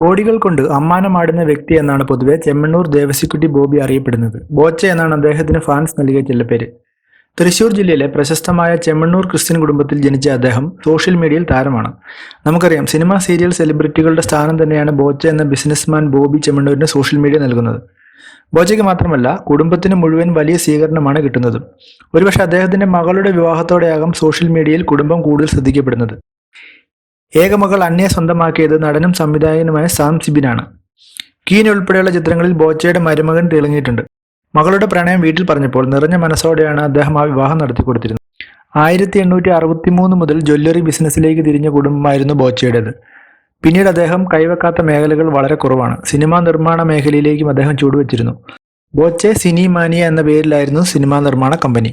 കോടികൾ കൊണ്ട് അമ്മാനമാടുന്ന വ്യക്തി എന്നാണ് പൊതുവെ ചെമ്മണ്ണൂർ ദേവസിക്കുട്ടി ബോബി അറിയപ്പെടുന്നത്. ബോച്ച എന്നാണ് അദ്ദേഹത്തിന് ഫാൻസ് നൽകിയ ചെല്ലപ്പേര് തൃശൂർ ജില്ലയിലെ പ്രശസ്തമായ ചെമ്മണ്ണൂർ ക്രിസ്ത്യൻ കുടുംബത്തിൽ ജനിച്ച അദ്ദേഹം സോഷ്യൽ മീഡിയയിൽ താരമാണ്. നമുക്കറിയാം സിനിമ സീരിയൽ സെലിബ്രിറ്റികളുടെ സ്ഥാനം തന്നെയാണ് ബോച്ച എന്ന ബിസിനസ്മാൻ ബോബി ചെമ്മണ്ണൂരിന് സോഷ്യൽ മീഡിയ നൽകുന്നത്. ബോച്ചയ്ക്ക് മാത്രമല്ല കുടുംബത്തിന് മുഴുവൻ വലിയ സ്വീകരണമാണ് കിട്ടുന്നത്. ഒരുപക്ഷെ അദ്ദേഹത്തിന്റെ മകളുടെ വിവാഹത്തോടെയാകും സോഷ്യൽ മീഡിയയിൽ കുടുംബം കൂടുതൽ ശ്രദ്ധിക്കപ്പെടുന്നത്. ഏകമകൾ അന്യെ സ്വന്തമാക്കിയത് നടനും സംവിധായകനുമായ സാം സിബിനാണ്. കീൻ ഉൾപ്പെടെയുള്ള ചിത്രങ്ങളിൽ ബോച്ചയുടെ മരുമകൻ തിളങ്ങിയിട്ടുണ്ട്. മകളുടെ പ്രണയം വീട്ടിൽ പറഞ്ഞപ്പോൾ നിറഞ്ഞ മനസ്സോടെയാണ് അദ്ദേഹം ആ വിവാഹം നടത്തിക്കൊടുത്തിരുന്നത് ആയിരത്തി എണ്ണൂറ്റി അറുപത്തി മൂന്ന് മുതൽ ജ്വല്ലറി ബിസിനസ്സിലേക്ക് തിരിഞ്ഞ കുടുംബമായിരുന്നു ബോച്ചയുടേത്. പിന്നീട് അദ്ദേഹം കൈവെക്കാത്ത മേഖലകൾ വളരെ കുറവാണ്. സിനിമാ നിർമ്മാണ മേഖലയിലേക്കും അദ്ദേഹം ചൂടുവച്ചിരുന്നു ബോച്ചെ സിനിമാനിയ എന്ന പേരിലായിരുന്നു സിനിമാ നിർമ്മാണ കമ്പനി.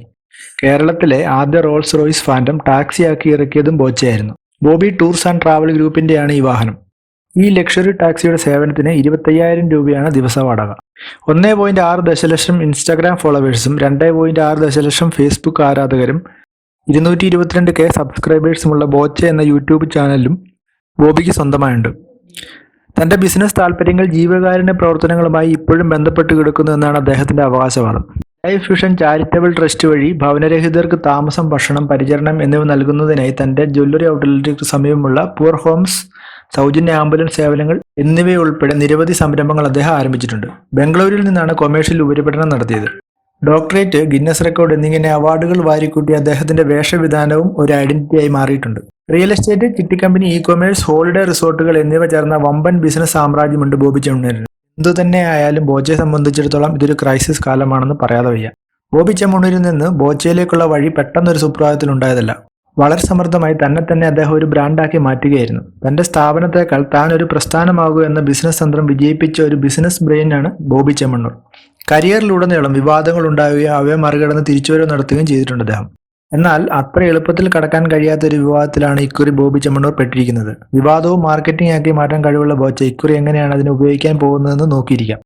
കേരളത്തിലെ ആദ്യ റോൾസ് റോയ്സ് ഫാന്റം ടാക്സിയാക്കി ഇറക്കിയതും ബോച്ചയായിരുന്നു. ബോബി ടൂർസ് ആൻഡ് ട്രാവൽ ഗ്രൂപ്പിന്റെയാണ് ഈ വാഹനം. ഈ ലക്ഷറി ടാക്സിയുടെ സേവനത്തിന് ഇരുപത്തയ്യായിരം രൂപയാണ് ദിവസ വാടക. ഒന്നേ പോയിന്റ് ആറ് ദശലക്ഷം ഇൻസ്റ്റാഗ്രാം ഫോളോവേഴ്സും രണ്ടേ പോയിന്റ് ആറ് ദശലക്ഷം ഫേസ്ബുക്ക് ആരാധകരും ഇരുന്നൂറ്റി ഇരുപത്തിരണ്ട് കെ സബ്സ്ക്രൈബേഴ്സുമുള്ള ബോച്ച എന്ന യൂട്യൂബ് ചാനലും ബോബിക്ക് സ്വന്തമായുണ്ട്. തന്റെ ബിസിനസ് താല്പര്യങ്ങൾ ജീവകാരുണ്യ പ്രവർത്തനങ്ങളുമായി ഇപ്പോഴും ബന്ധപ്പെട്ട് കിടക്കുന്നു എന്നാണ് അദ്ദേഹത്തിന്റെ അവകാശവാദം. ലൈഫ് വിഷൻ ചാരിറ്റബിൾ ട്രസ്റ്റ് വഴി ഭവനരഹിതർക്ക് താമസം ഭക്ഷണം പരിചരണം എന്നിവ നൽകുന്നതിനായി തന്റെ ജ്വല്ലറി ഔട്ട്ലെറ്റുകൾക്ക് സമീപമുള്ള പൂർ ഹോംസ് സൗജന്യ ആംബുലൻസ് സേവനങ്ങൾ എന്നിവയുൾപ്പെടെ നിരവധി സംരംഭങ്ങൾ അദ്ദേഹം ആരംഭിച്ചിട്ടുണ്ട്. ബംഗളൂരിൽ നിന്നാണ് കൊമേഴ്ഷ്യൽ ഉപരിപഠനം നടത്തിയത്. ഡോക്ടറേറ്റ് ഗിന്നസ് റെക്കോർഡ് എന്നിങ്ങനെ അവാർഡുകൾ വാരിക്കൂട്ടി അദ്ദേഹത്തിന്റെ വേഷവിധാനവും ഒരു ഐഡന്റിറ്റിയായി മാറിയിട്ടുണ്ട്. റിയൽ എസ്റ്റേറ്റ് ചിട്ടിക്കമ്പനി ഇ കൊമേഴ്സ് ഹോളിഡേ റിസോർട്ടുകൾ എന്നിവ ചേർന്ന വമ്പൻ ബിസിനസ് സാമ്രാജ്യമുണ്ട് ബോബി എന്തു തന്നെ ആയാലും ബോച്ചയെ സംബന്ധിച്ചിടത്തോളം ഇതൊരു ക്രൈസിസ് കാലമാണെന്ന് പറയാതെ വയ്യ. ബോബി ചെമ്മണൂരിൽ നിന്ന് ബോച്ചയിലേക്കുള്ള വഴി പെട്ടെന്നൊരു സുപ്രഭാതത്തിൽ ഉണ്ടായതല്ല. വളരെ സമൃദ്ധമായി തന്നെ തന്നെ അദ്ദേഹം ഒരു ബ്രാൻഡാക്കി മാറ്റുകയായിരുന്നു. തന്റെ സ്ഥാപനത്തെക്കാൾ താൻ ഒരു പ്രസ്ഥാനമാകൂ എന്ന ബിസിനസ് തന്ത്രം വിജയിപ്പിച്ച ഒരു ബിസിനസ് ബ്രെയിനാണ് ബോബി ചെമ്മണ്ണൂർ. കരിയറിലുടനീളം വിവാദങ്ങൾ ഉണ്ടാവുകയും അവയെ മറികടന്ന് തിരിച്ചുവരവ് നടത്തുകയും ചെയ്തിട്ടുണ്ട് അദ്ദേഹം. എന്നാൽ അത്ര എളുപ്പത്തിൽ കടക്കാൻ കഴിയാത്ത ഒരു വിവാദത്തിലാണ് ഇക്കുറി ബോബി ചെമ്മണ്ണൂർ പെട്ടിരിക്കുന്നത്. വിവാദവും മാർക്കറ്റിംഗ് ആക്കി മാറ്റാൻ കഴിവുള്ള ബോച്ച ഇക്കുറി എങ്ങനെയാണ് അതിനെ ഉപയോഗിക്കാൻ പോകുന്നതെന്ന് നോക്കിയിരിക്കാം.